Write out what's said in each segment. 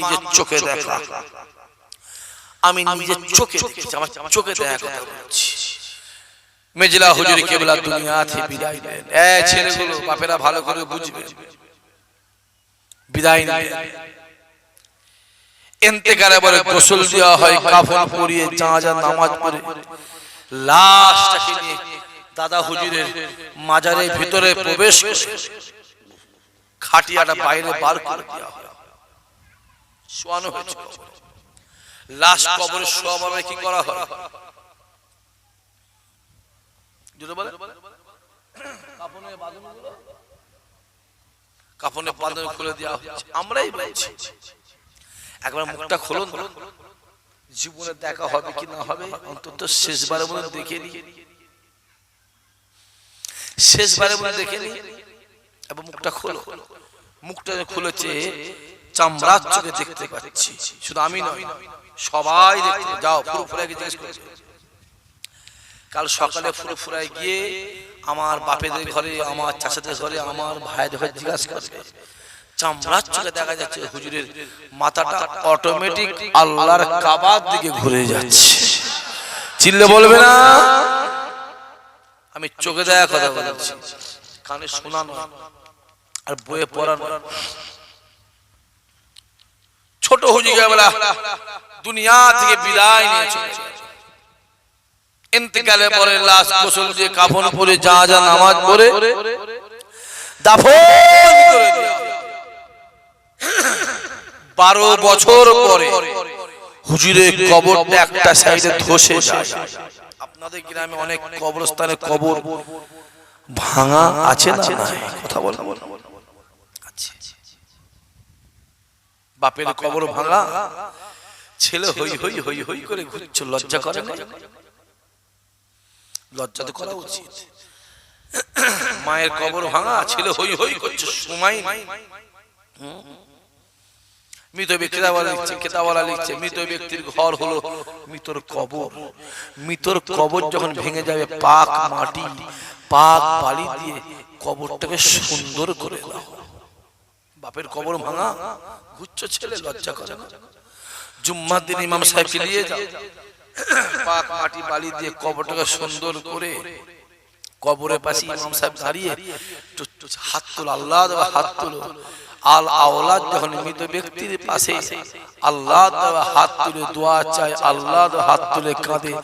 নিজের চোখে দেখা। আমি নিজের চোখে দেখেছি আমার চোখে দেখা কথা বলছি মেজলা হুজুরি কেবলা দুনিয়া থেকে বিদায় নেন। এ ছেলেগুলো বাপেরা ভালো করে বুঝবে। বিদায় নেন। এন্তেকারে বলে গোসল দেওয়া হয় কাফন পরিয়ে জানাজা নামাজ পড়ে। লাশটাকে নিয়ে দাদা হুজুরের মাজারের ভিতরে প্রবেশ খাটিয়াটা বাইরে বার করে দেওয়া হয়। শোয়ানো হয়েছে কবরে। লাশ কবরে শোয়াবার কি করা হয়? কাফনের বাঁধন খুলে দেওয়া হচ্ছে। আমরাই বলছি। একবার মুখটা খুলুন। না। জীবনে দেখা হবে কি না হবে অন্তত শেষবারের মধ্যে দেখে নি শেষবারের মধ্যে দেখে নি এবং মুখটা খোলো। মুখটা খুলেছে চামড়ার চোখে দেখতে পাচ্ছি। শুধু আমি নয়, সবাই দেখতে যাও পুরো ফুরাইকে জিজ্ঞেস করছে কাল সকালে ফুরো ফুরাই গিয়ে আমার বাপেদের ঘরে, আমার চাচাদের ঘরে, আমার ভাইদের ঘরে জিজ্ঞাসা করবে। চামড়ার চোখে দেখা যাচ্ছে হুজুরের মাথাটা অটোমেটিক আল্লাহর কাবার দিকে ঘুরে যাচ্ছে। চিল্লে বলবে না? আমি চোখে দেখা কথা বলছি। কানে শোনানো আর বইয়ে পড়া ছোট হুজুর বেলা দুনিয়া থেকে বিদায় নিয়ে চলে যায়। ইন্তেকালের পরে লাশ গোসল দিয়ে কাফন পরে যা যা নামাজ পড়ে দাফন করে হয়। বারো বছর পরে হুজুরের কবরটা একটা সাইডে ধসে যায় আপনাদের গ্রামে অনেক কবরস্থানে কবর ভাঙা আছে না? কথা বল আছে। বাপের কবর ভাঙা। ছেলে হই হই হই হই করে ঘুরছে লজ্জা করে না? লজ্জা তো করা উচিত। মায়ের কবর ভাঙা ছেলে হই হই করছে সময় নাই মৃত ব্যক্তিরা লিখছে কেতাওয়ালা লিখছে মৃত ব্যক্তির ঘর হলো মৃতর কবর। মৃতর কবর যখন ভেঙে যাবে পাক মাটি পাক বালি দিয়ে কবরটাকে সুন্দর করে দাও। বাপের কবর ভাঙা গুচ্ছ ছেলে লজ্জা করে না। জুম্মার দিন ইমাম সাহেবকে নিয়ে যাও। পাক মাটি বালি দিয়ে কবরটাকে সুন্দর করে কবরের পাশে ইমাম সাহেব দাঁড়িয়ে হাত তুলো আল্লাহ দেওয়া হাত তুলো। আল আওলাদ যখন মৃত ব্যক্তির পাশে আল্লাহ দেওয়া হাত তুলে দোয়া চায় আল্লাহ হাত তুলে কাঁদে।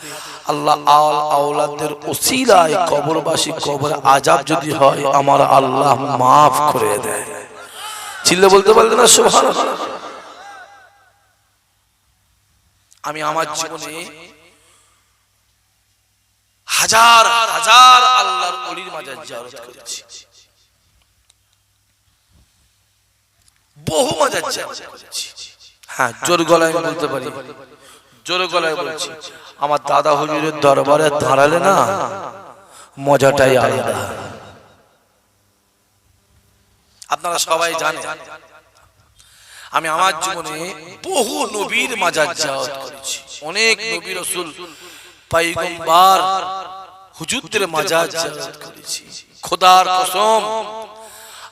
আল্লাহ আল আওলাদের ওসিলায় কবরবাসী কবর আজাব যদি হয় আমার আল্লাহ মাফ করে দেয়। চিল্লে বলতে পারলে না, সুবহানাল্লাহ। আমি আমার জীবনে হাজার হাজার আল্লাহর অলির মাজার জিয়ারত করেছি। বহু মাজার জিয়ারত করেছি। হ্যাঁ জোর গলায় বলতে পারি। জোর গলায় বলছি। আমার দাদা হুজুরের দরবারে দাঁড়ালে না, মজাটাই আলাদা। আপনারা সবাই জানেন আমি আমার জীবনে বহু নবীর মাজার জিয়ারত করেছি। অনেক নবী রসুল, পাইগম্বার, হুজুরদের মাজার জিয়ারত করেছি। খোদার কসম,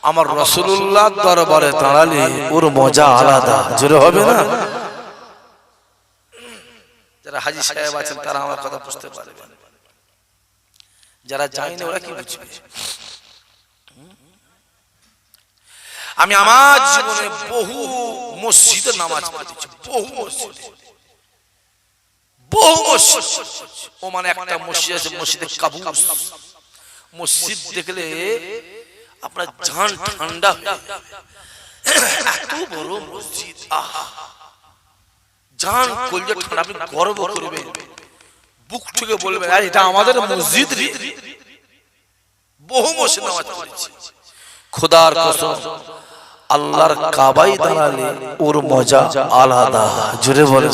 আমার রসুল্লাহ দরবারে দাঁড়ালে ওর মজা আলাদা। জোরে হবে না? যারা হাজি সাহেব আছেন, তারা আমার কথা বুঝতে পারবে যারা জানে না ওরা কি বুঝবে? আমি আমার জীবনে বহু মসজিদে নামাজ পড়েছি, বহু মসজিদে। বহু মসজিদ। ও মানে একটা মসজিদ আছে, মসজিদে কাবু মসজিদ দেখলে আপনার জান ঠান্ডা। এত বড় মসজিদ, আহা। জান কলজে ঠান্ডা, আপনি গর্ব করবেন। বুক থেকে বলবেন, আর, এটা আমাদের মসজিদ বহু মসজিদ নামাজ পড়েছি। খোদার কসম আল্লাহর কাবাই দাঁড়ালে ওর মজা আলাদা। জুড়ে বলে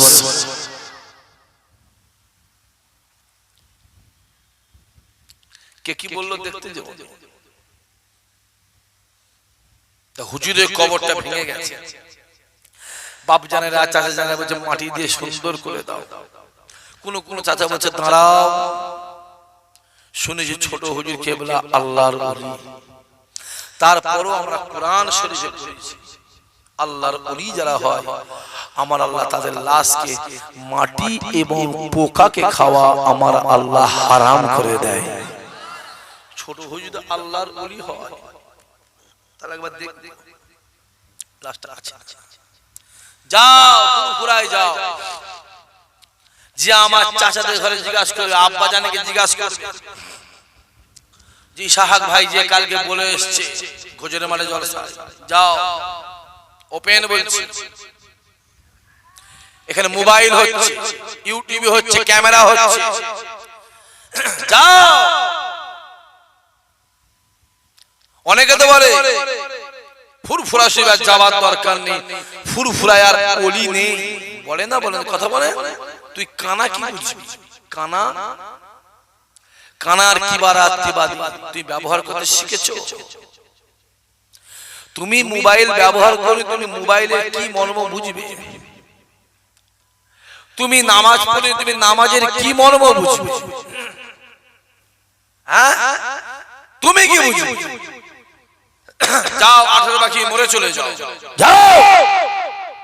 কে কি বলল দেখতে হুজুরের কবরটা ভেঙে গেছে। বাপ জানেরা, চাচা জানেরা বলছে, মাটি দিয়ে সুন্দর করে দাও। কোন কোন চাচা বলছে, দাঁড়াও। শুনেছি ছোট হুজুর কেবলা আল্লাহর ওলি। তারপরও আমরা কোরআন শরীফে পড়েছি। আল্লাহর অলি যারা হয়, আমার আল্লাহ তাদের লাশকে মাটি এবং পোকাকে খাওয়া আমার আল্লাহ হারাম করে দেয়। ছোট হয়ে যদি আল্লাহর অলি হয়, তাহলে একবার দেখ। লাশটা আছে। যাও পুরাই যাও। যে আমার চাচাদের ঘরে জিজ্ঞাসা করবে, আব্বা জানিকে জিজ্ঞাসা করবে। জি সাহাক ভাই যে কালকে বলে এসছে গোজরে মাঠে জলসা। যাও ওপেন বলছি। এখানে মোবাইল হচ্ছে ইউটিউবে হচ্ছে ক্যামেরা হচ্ছে। যাও। অনেকে তো বলে, ফুরফুরা শিবার যাওয়ার দরকার নেই। ফুরফুরায় আর অলি নেই। বলে না, বলে কথা বলে? তুই কানা কি কানা কানার কি বারাত্রিবাদী তুই ব্যবহার করতে শিখেছো? তুমি মোবাইল ব্যবহার করে তুমি মোবাইলের কি মর্ম বুঝবে? তুমি নামাজ পড়ে তুমি নামাজের কি মর্ম বুঝবে? হ্যাঁ? তুমি কি বুঝবে? যাও আঠারো বাকি মরে চলে যাও। যাও।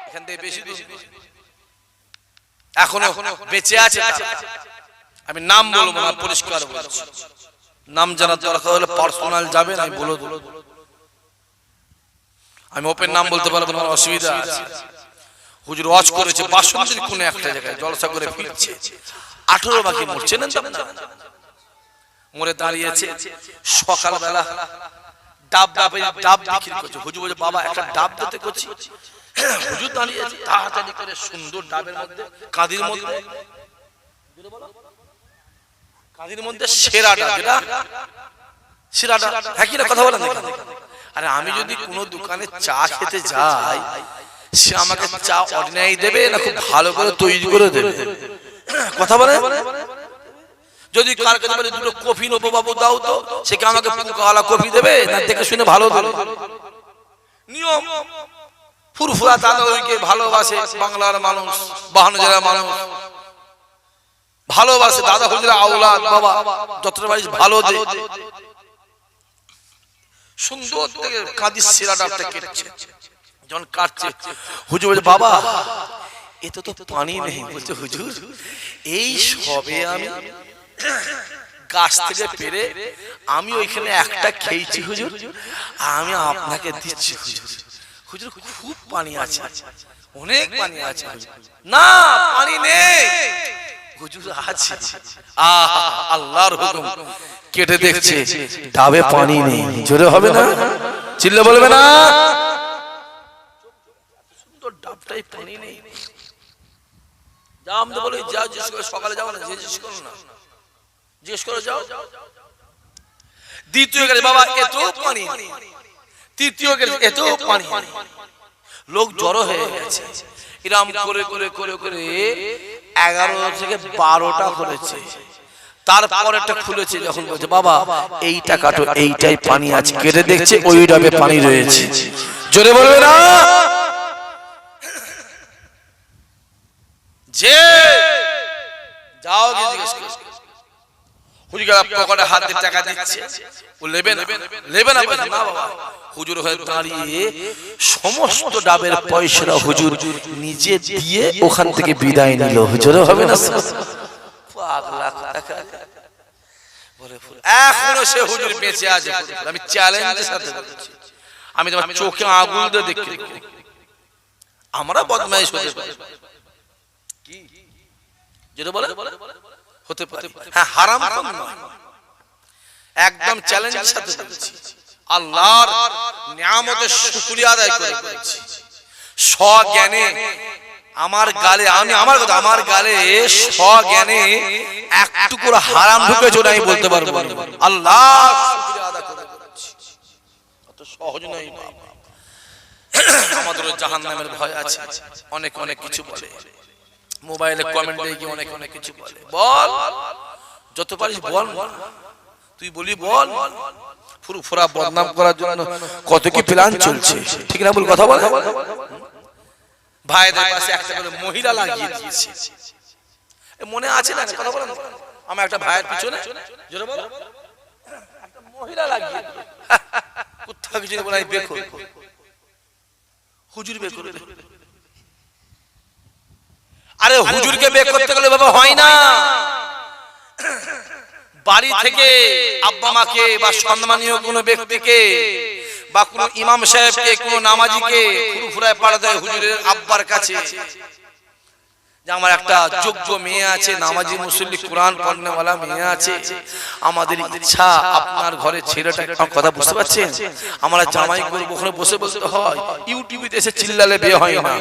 এখান থেকে বেশি। এখনও বেঁচে আছে। আমি নাম বলব না পরিষ্কার বলছি। নাম জানার দরকার হলে পার্সোনাল যাবেন আমি বলে দেবো। আমি ওপেন নাম বলতে পারব না অসুবিধা আছে। হুজুর ওয়াজ করেছে বাসন্তীর কোন একটা জায়গায় জলসা করে ফিরছে। আঠারো বাকি মরছে না মরে দাঁড়িয়েছে সকালবেলা ডাব ডাবে ডাব বিক্রি করছে। হুজুর বলছে বাবা একটা ডাব দিতে করছি। হুজুর দাঁড়িয়েছে তাড়াতাড়ি করে সুন্দর ডাবের মধ্যে। কাঁদির মধ্যে। মধ্যে সেরাটা যেটা? সেরাটা। হ্যাঁ কথা বলেন আরে আমি যদি কোনো দোকানে চা খেতে যাই সে আমাকে চা অর্ডিনারি দেবে না খুব ভালো করে তৈরি করে দেবে? কথা বলে যদি কার কাছে বলে দুটো কফি নেব বাবু দাও তো সে কি আমাকে কালা কফি দেবে না দেখে শুনে ভালো নিয়ম। ফুরফুরা দাদাকে ভালোবাসে বাংলার মানুষ বাহান্ন জেলার মানুষ। ভালোবাসে দাদা হুজুরা আউলাদ বাবা। যতটা পারিস ভালো দে। সুন্দর থেকে কাঁদির শিরাটা কেটেছে। যখন কাটছে, হুজুর বলছে, বাবা এতে তো পানি নেই। বলছে, হুজুর, এই সবে আমি গাছ থেকে পেরে আমি ওইখানে একটা খেয়েছি, হুজুর। আমি আপনাকে দিচ্ছি, হুজুর। হুজুর, খুব পানি আছে। অনেক পানি আছে না, পানি নেই। হুজুর আছে। আহা আল্লাহর হুকুম। কেটে দেখছে ডাবে পানি নেই। জোরে হবে না? চিল্লে বলবে না? সুন্দর ডাবটাই পানি নেই। যাও আমি তো যাও জিজ্ঞেস করে সকালে যাও না জিজ্ঞেস করো না। জিজ্ঞেস করে যাও। দ্বিতীয় গেলে বাবা এত পানি তৃতীয় গেলে এত পানি। লোক জড়ো হয়ে গেছে। এরম করে করে করে করে এগারো থেকে বারোটা তারপর খুলেছে বাবা এইটা কাটো এইটাই পানি আছে। কেটে দেখছে ওই ডাবে রয়েছে। হুজুর পকেটে হাত দিয়ে টাকা দিচ্ছে। ও নেবে না না বাবা। হুজুর হয়ে দাঁড়িয়ে সমস্ত ডাবের পয়সা হুজুর নিজে দিয়ে ওখান থেকে বিদায় নিল। হুজুর হবে না? পাগলা টাকা। এখনও সে হুজুর বেঁচে আছে। আমি চ্যালেঞ্জের সাথে বলছি। আমি তোমার চোখে আগুন দিয়ে দেখি। আমরা বদমাইশ হতে পারি। কি? যেটা বলে? হতে পারে। হ্যাঁ হারাম নয়। একদম চ্যালেঞ্জের সাথে বলছি আল্লাহর নিয়ামতের শুকরিয়া আদায় করে বলছি স্বজ্ঞানে আমার গালে আমি আমার কথা আমার গালে স্বজ্ঞানে একটু করে হারাম ওটা আমি বলতে পারব। আল্লাহ সহজ নয় আমাদের জাহান নামের ভয় আছে। অনেক অনেক কিছু বলে। মোবাইলে কমেন্ট দিয়ে গিয়ে অনেক অনেক কিছু বলে। বল। যত পারিস বল। তুই বলি বল। পুরো ফোরা বদনাম করার জন্য কত কি প্ল্যান চলছে? ঠিক না বল কথা বল। ভাইদের পাশে একটা করে মহিলা লাগিয়ে দিয়েছে। এ মনে আছে না? কথা বলেন আমার একটা ভাইয়ের পিছনে। জোরে বলো। একটা মহিলা লাগিয়ে। কোথাও কিছু বলে বের করব। হুজুর বে করে দে। আরে হুজুরকে বে করতে গেলে বাবা হয় না। বাড়ি থেকে আব্বা মাকে বা সম্মানীয় কোনো ব্যক্তিকে বা কোনো ইমাম সাহেবকে কোনো নামাজিকে ফুরফুরায় পাড়া দেয় হুজুরের আব্বার কাছে। যে আমার একটা যোগ্য মেয়ে আছে নামাজি মুসল্লি কোরআন পড়নেওয়ালা মেয়ে আছে। আমাদের ইচ্ছা আপনার ঘরে ছেলেটা কথা বুঝতে পারছেন? আমরা জামাই করব ওখানে বসে বসতে হয়। ইউটিউবে এসে চিল্লালে বিয়ে হয় না।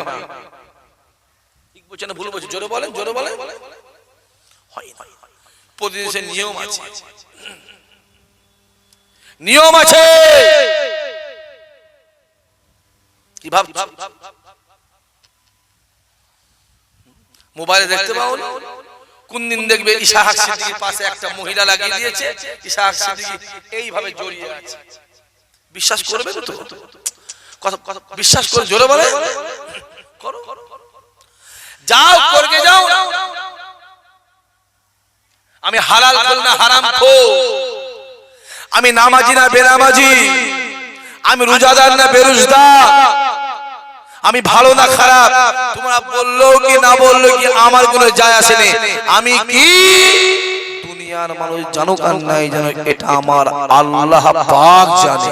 ঠিক বলছেন না ভুল বলছে জোরে বলেন জোরে বলেন। হয় না। প্রতিদেশের নিয়ম আছে। নিয়ম আছে। কি ভাব মোবাইলে দেখতে পাও? কোন দিন দেখবে ইশাহাক সিদ্দিকীর পাশে একটা মহিলা লাগিয়ে দিয়েছে। ইশাহাক সিদ্দিকী এইভাবে জড়িয়ে আছে। বিশ্বাস করবে তো? কথা বিশ্বাস করে জোরে বলে করো করো। যাও করকে যাও আমি হালাল করি না হারাম খো আমি নামাজি না বেনামাজি। আমি রোজাদার না বেরোজদার আমি ভালো না খারাপ। তোমরা বলল কি না বলল কি আমার কোনো যায় আসে নেই আমি কি? দুনিয়ার মানুষ জানুক আর নাই জানুক এটা আমার আল্লাহ পাক জানে।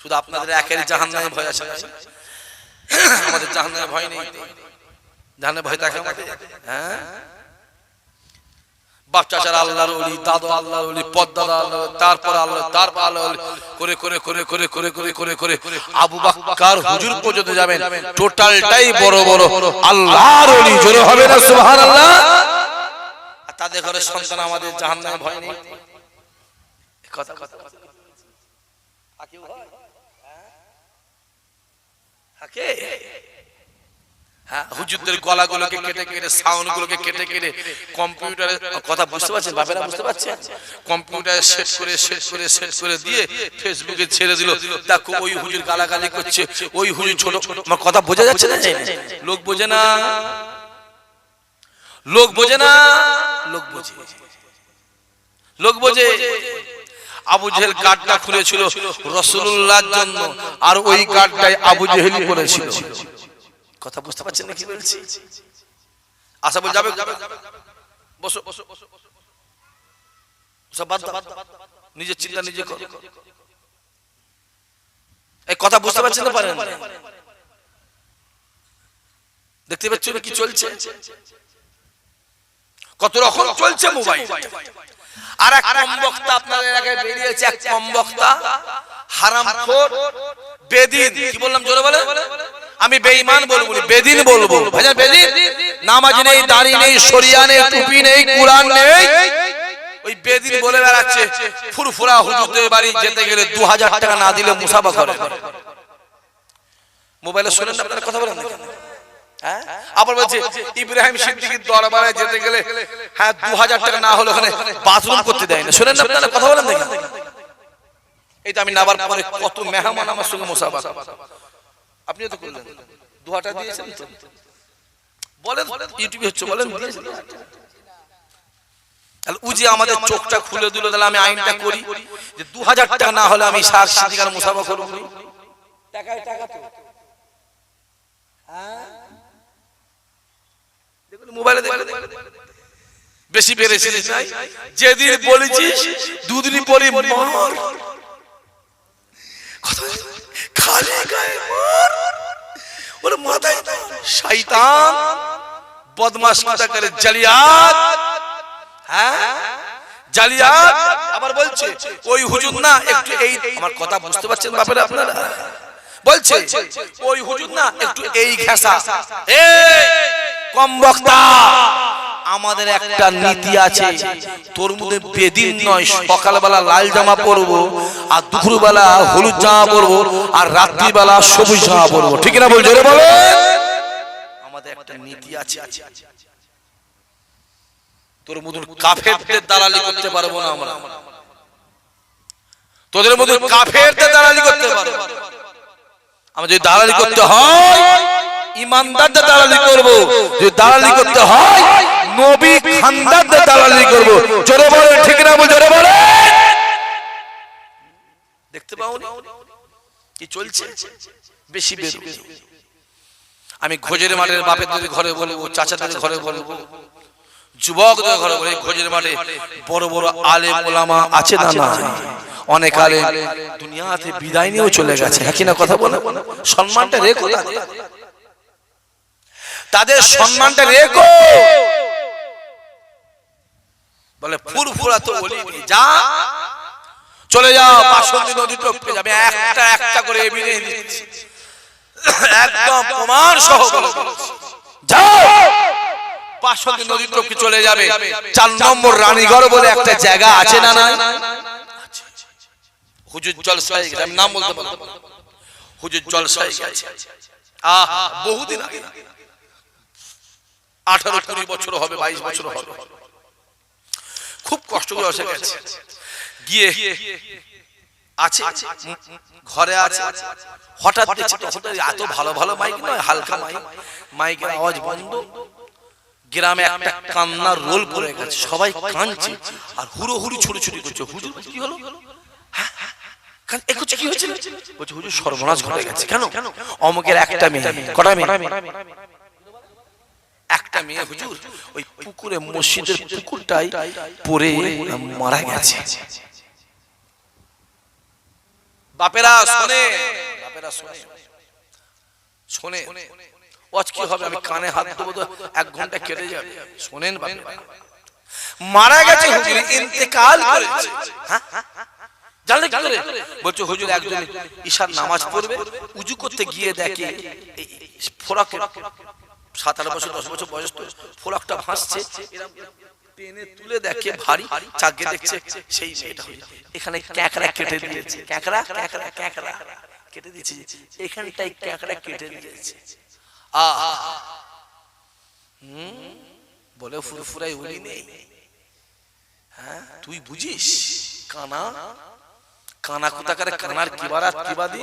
শুধু আপনাদের একের জাহান্নামে ভয় আছে? আমাদের জাহান্নামে ভয় নেই। জাহান্নামে ভয় থাকে হ্যাঁ? আল্লাহর আল্লাহ তারপর আল্লাহ তারপর করে করে করে করে করে করে করে করে আবু পর্যন্ত টোটালটাই বড় বড়। হবে না তাদের ঘরে সন্তান আমাদের জাহান্নামে ভয় নেই। কথা কথা? থাকে? হ্যাঁ, হুজুরদের গলাগুলোকে কেটে কেটে সাউন্ড গুলোকে কেটে কেটে কম্পিউটারে কথা বুঝতে পারছেন? বাপেরা বুঝতে পারছেন? কম্পিউটারে সেট করে সেট করে সেট করে দিয়ে ফেসবুকে ছেড়ে দিল। দেখো ওই হুজুর গালাগালি করছে ওই হুজুর ছোট আমার কথা বোঝা যাচ্ছে না? লোক বোঝে না? লোক বোঝে না? লোক বোঝে। লোক বোঝে। আবু জেহেল কার্ডটা খুলেছিল রসুল্লাহর জন্য। আর ওই কার্ডটাই আবু জেহেলি করেছিল। কথা বুঝতে পারছেন না কি বলছি? আশা বল যাবে। বসো বসো বসো। সব বাদ। নিজের চিন্তা নিজে করো। এই কথা বুঝতে পারছেন না পারেন? দেখতে পাচ্ছ কি চলছে? কত রকম চলছে মোবাইল। আর এক কম বক্তা আপনাদের আগে বেরিয়েছে, এক কম বক্তা হারামখোর বেদিন। কি বললাম, জোরে বলে? আমি বেঈমান বলব বেদিন বলব। ভাইজান, বেদিন? নামাজ নেই, দাড়ি নেই শরিয়া নেই, টুপি নেই, কোরআন নেই। ওই বেদিন বলে বেড়াচ্ছে, ফুরফুরা হুজুরদের বাড়ি যেতে গেলে দু হাজার টাকা না দিলে মুসাফা করে। মোবাইলে শুনেন আপনারা কথা বলেন না? হ্যাঁ? আবার বলছে, ইব্রাহিম সিদ্দিকীর দরবারে যেতে গেলে হ্যাঁ দু হাজার টাকা না হলে ওখানে বাথরুম করতে দেয় না। শোনেন না কথা বলেন না কেন? এই তো আমি নাবার পরে কত মেহমান আমার সঙ্গে মুসাফা আপনিও তো করলেন। দু হাজার দিয়েছেন তো। বলেন, ইউটিউবে হচ্ছে, বলেন? তাহলে ও যে আমাদের চোখটা খুলে দিল, তাহলে আমি আইনটা করি যে দু হাজার টাকা না হলে আমি সার সিদ্দিকার মুসাফা করব। টাকায় টাকা তো। দেখুন মোবাইলে বেশি পেরেছিস নাই? যেদিন বলেছিস দুদিনই পরে মর। খালি গায়ে মর। ওর মাথায় শয়তান। বদমাশ কথা করে জালিয়াত। হ্যাঁ? জালিয়াত। আবার বলছে ওই হুজুর না একটু এই আমার কথা বুঝতে পারছেন বাপেরা আপনারা? বলছে ওই হুজুর না একটু এই ঘেঁষা। এই! কম বক্তা। আমাদের একটা নীতি আছে তোর মধ্যে বেদিন নয়, সকালবেলা লাল জামা পরবো, আর দুপুরবেলা হলুদ জামা পরবো, আর রাত্রিবেলা সবুজ জামা পরবো। ঠিক না বলছো রে বলো আমাদের একটা নীতি আছে। তোর মতন কাফেরদের দালালি করতে পারব না আমরা। তোদের মতন কাফেরদের দালালি করতে পারব। আমরা যদি দালালি করতে হয় ইমানদারদের দালালি করব। যদি দালালি করতে হয় নবী খানদারদের দালালি করব। জোরে বলে ঠিক না বল জোরে বলে দেখতে পাও কি চলছে? বেশি আমি ঘোজের মাঠের বাপেদের ঘরে বলব চাচাদের ঘরে বলব যুবকদের ঘরে এই ঘোজের মাঠে বড় বড় আলে ওলামা আছে না না অনেক আলে দুনিয়াতে বিদায় নিয়েও চলে গেছে। হ্যাঁ কিনা কথা বলে? সম্মানটা রেখো তাদের। সম্মানটা রেখো। বলে ফুরফুরা তো বলি যা। চলে যাও বাসন্তী নদী টপকে যাবে। একটা একটা করে এবিনে দিচ্ছি। একদম প্রমাণ সহ যাও। বাসন্তী নদী টপকে চলে যাবে। চার নম্বর রানীগড় বলে একটা জায়গা আছে না না হুজুর জলসায় গেছে আমি নাম বলতে পারব না। হুজুর জলসায় গেছে। আহা বহুদিন আগে। আঠারো কুড়ি বছর হবে বাইশ বছর হবে। খুব কষ্ট করে বসে গেছে গিয়ে আছে ঘরে আছে। হঠাৎ দেখছি তখন এত ভালো ভালো মাইক নয় হালকা মাইক। মাইকের আওয়াজ বন্ধ। গ্রামে একটা কান্নার রোল পড়ে গেছে। সবাই কাঁদছে আর হুড়ো হুড়ি ছুটি ছুটি করছে। হুজুর কি হলো? হ্যাঁ, কি হয়েছিল? বলছে হুজুর সর্বনাশ ঘটে গেছে। কেন? অমুকের একটা মেয়ে কটা মেয়ে? একটা মেয়ে হুজুর, ওই পুকুরে মসজিদের পুকুরটাই পড়ে মারা গেছে। বাপেরা শোনে বাপেরা শোনে শোনে, ওয়াজ কি হবে? আমি কানে হাত দেবো তো, এক ঘণ্টা কেটে যাবে। শোনেন বাপেরা। মারা গেছে হুজুর, ইন্তেকাল করেছে। হ্যাঁ? জানলে কি করে? বলছে, হুজুর, একজন ঈশার নামাজ পড়বে, উজু করতে গিয়ে দেখে ফোরাকে সাত আট বছর, দশ বছর বয়স তো ফোরাকটা ভাসছে। ভারী দেখছে এখানে কেটে কেটে হুম? বলে ফুরফুরাই উলি নেই। হ্যাঁ? তুই বুঝিস? কানা? কানা কোথাকারে কানার কিবারাত, কিবাদি?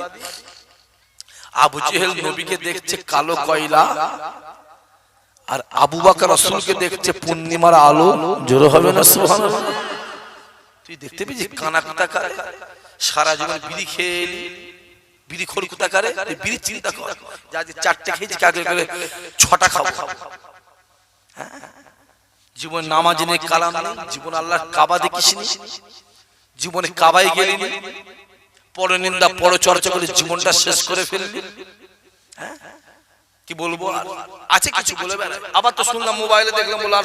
আবু জেহেল নবীকে দেখছে কালো কয়লা। আর আবু বাকর রসুলকে দেখছে পূর্ণিমার আলো জোরো হবে না সুবহানাল্লাহ। তুই দেখতে পেয়েছিস কানা কোথাকারে সারা জীবন বিড়ি খেয়ে এলি বিড়ি খোর কোথাকারে তুই বিড়ি চিন্তা কর। যা যে চারটে খেয়েছি কাকে করে ছটা খাব? হ্যাঁ? জীবন নামাজ নেই কালাম নেই জীবন আল্লাহ কাবা দেখিসনি? জীবনে কাবাই গেলিনি? পর নিন্দা পর চর্চা করে জীবনটা শেষ করে ফেললি। হ্যাঁ? কি বলব আর? আছে কিছু বলে বেড়ায়। আবার তো শুনলাম মোবাইলে দেখলাম বলার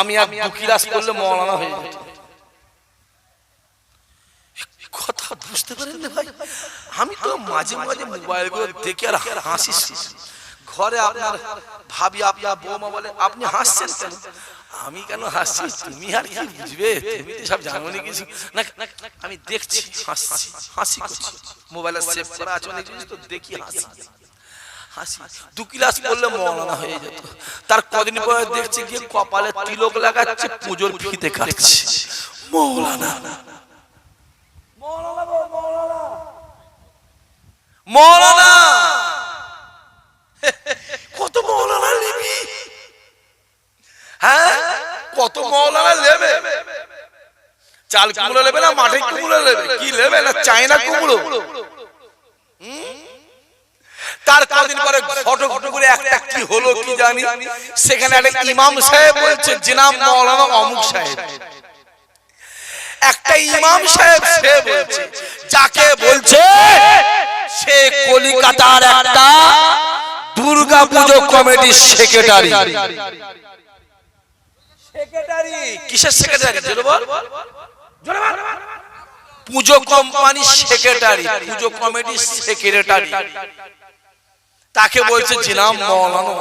আমি আর দু কিলাস করলে মৌলানা হয়ে যেত কথা বুঝতে পারেন না ভাই? আমি তো মাঝে মাঝে মোবাইলগুলো দেখে আর হাসি ঘরে আপনার ভাবি আপনার বৌমা বলে আপনি হাসছেন কেন? আমি কেন হাসছি? তুমি আর কি বুঝবে? তুমি তো সব জানো না কিছু? না আমি দেখছি হাসছি হাসি করছি। মোবাইলে সেভ করা আছে অনেক জিনিস তো দেখি হাসি। হাসি। দু ক্লাস পড়লে মৌলানা হয়ে যেত। তার কদিন পরে দেখছি গিয়ে কপালে তিলক লাগাচ্ছে, পুজোর ফিতে কাটছে। মৌলানা। মৌলানা। কত মৌলানা নিবি? হ্যাঁ? কত মৌলানা নেবে? চাল কুমড়ো নেবে না, মাঠে কুমড়ো নেবে? কি নেবে? না চায়না কুমড়ো? হুম? তার কদিন পরে ঘটো ঘটো করে একটা কি হলো কি জানি? সেখানে একটা ইমাম সাহেব বলছে জিনাম মৌলানা অমুক সাহেব। একটা ইমাম সাহেব সে বলছে, যাকে বলছে সে কলিকাতার একটা দুর্গা পুজো কমিটির সেক্রেটারি। সেক্রেটারি? কিসের সেক্রেটারি? জোরে বল। জোরে বল। পুজো কোম্পানির সেক্রেটারি, পুজো কমিটির সেক্রেটারি। তাকে বলছে জিনাম মৌলানা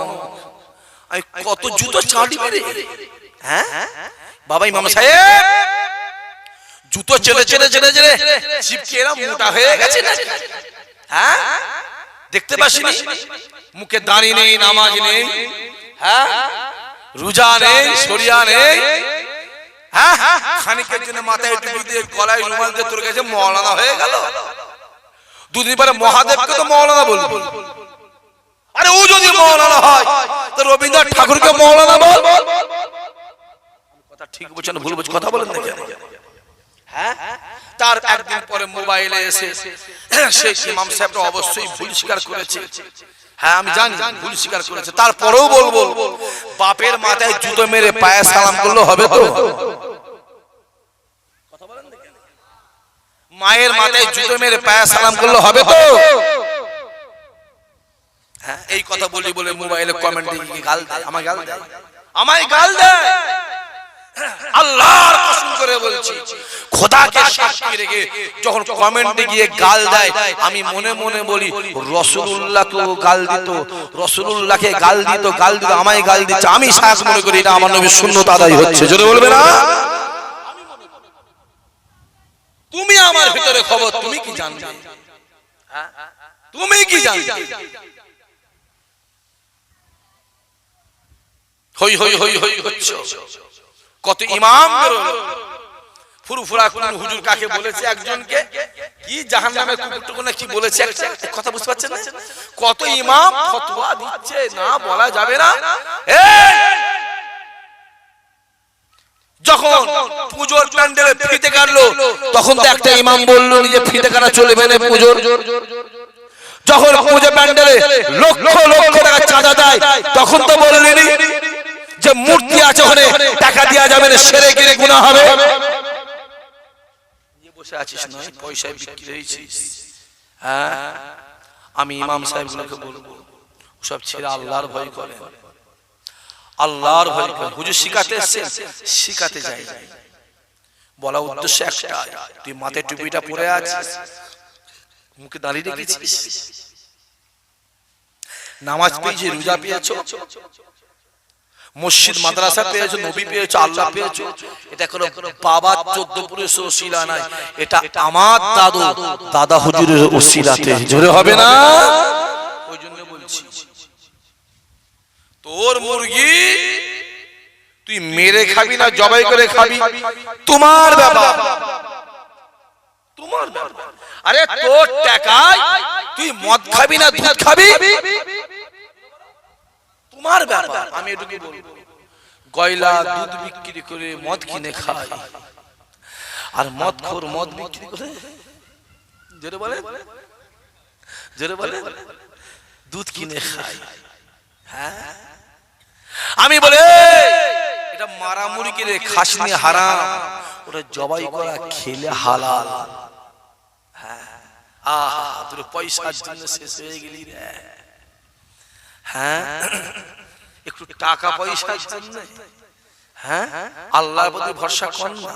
আমি কত জুতো চাঁটি মেরে। হ্যাঁ? বাবা ইমাম সাহেব! জুতো চেলে চেলে চেলে চেলে চিপকে এরা মোটা হয়ে গেছে না হ্যাঁ? দেখতে পাসনি? মুখে দাঁড়ি নেই নামাজ নেই হ্যাঁ? রোজা নেই সরিয়া নেই। হ্যাঁ? খানিকের জন্য মাথায় টুপি দিয়ে গলায় রুমাল দিয়ে তোর কাছে মৌলানা হয়ে গেল। দুদিন পরে মহাদেবকে তো মৌলানা বলব। আরে ও যদি মৌলানা হয় তো রবীন্দ্রনাথ ঠাকুরকে মৌলানা বল। কথা ঠিক বলছেন ভুল বলছেন কথা বলেন না কেন? হ্যাঁ? তার একদিন পরে মোবাইলে এসে সেই ইমাম সাহেবটা অবশ্যই ভুল স্বীকার করেছে। হ্যাঁ আমি জানি ভুল স্বীকার করেছে। তারপরেও বলব বাপের মাথায় জুতো মেরে পায়ে সালাম করলে হবে তো? মায়ের মাথায় জুতো মেরে পায়ে সালাম করলে হবে তো? হ্যাঁ এই কথা বলি বলে মোবাইলে কমেন্ট দিয়ে গাল দেয়। আমায় গাল দেয়। আমায় গাল দেয়। আল্লাহর কসম করে বলছি খোদাকে সাক্ষী রেখে যখন কমেন্টে গিয়ে গাল দেয় আমি মনে মনে বলি গাল দিত রসুলুল্লাহকে গাল দিত গাল দিত আমায় গাল দিচ্ছে। আমি সাহস মনে করি এটা আমার নবীর শূন্যতা আদায় হচ্ছে। জোরে বলবে না? তুমি আমার ভিতরে খবর তুমি কি জানবে? হ্যাঁ? তুমি কি জানবে? হই হই হই হই, হচ্ছে। কত ইমাম যখন পুজোর প্যান্ডেলে ফিতে কাটলো, তখন তো একটা ইমাম বলল, নিজে ফিতে কাটা চলবে না পুজোর। যখন পুজো প্যান্ডেলে লক্ষ লক্ষ টাকা চাঁদা দেয়, তখন তো বললেনি যে মূর্তি আছে ওখানে, টাকা দেওয়া যাবে না, সেরে কিনে গুণা হবে। বসে হ্যাঁ? আমি ইমাম সাহেবগুলোকে বলব সব ছেড়ে আল্লাহর ভয় করে। আল্লাহর ভয় করে। হুজুর শিখাতে এসছে শিখাতে যাই বলা উদ্দেশ্য একটা তুই মাথায় টুপিটা পরে আছিস, মুখে দাঁড়িয়ে রেখেছিস? নামাজ পেয়েছি রোজা পেয়েছ? মসজিদ মাদ্রাসা পেয়েছ নবী পেয়েছ আল্লাহ পেয়েছ। এটা কোনো বাবা চোদ্দ পুরুষের ওসিলা নাই। এটা আমার দাদু দাদা হুজুরের ওসিলাতে। জোরে হবে না? ওই জন্য বলছি। তোর মুরগি তুই মেরে খাবি না জবাই করে খাবি। তোমার ব্যাপার। তোমার ব্যাপার। আরে তোর টাকায় তুই মদ খাবি না দুধ খাবি? তোমার ব্যাপার, আমি এটুকু বলব। গয়লা দুধ বিক্রি করে মদ কিনে খায়। আর মদ খোর মদ বিক্রি করে? জোরে বলে জোরে বলে দুধ কিনে খায়। হ্যাঁ? আমি বলে এটা মারা মুরগি রে খাস নিয়ে হারাম। ওটা জবাই করা খেলে হালাল। হ্যাঁ? আহা, তোর পয়সার জন্য শেষ হয়ে গেলি রে। হ্যাঁ? একটু টাকা পয়সার জন্য হ্যাঁ? আল্লাহর প্রতি ভরসা কর না।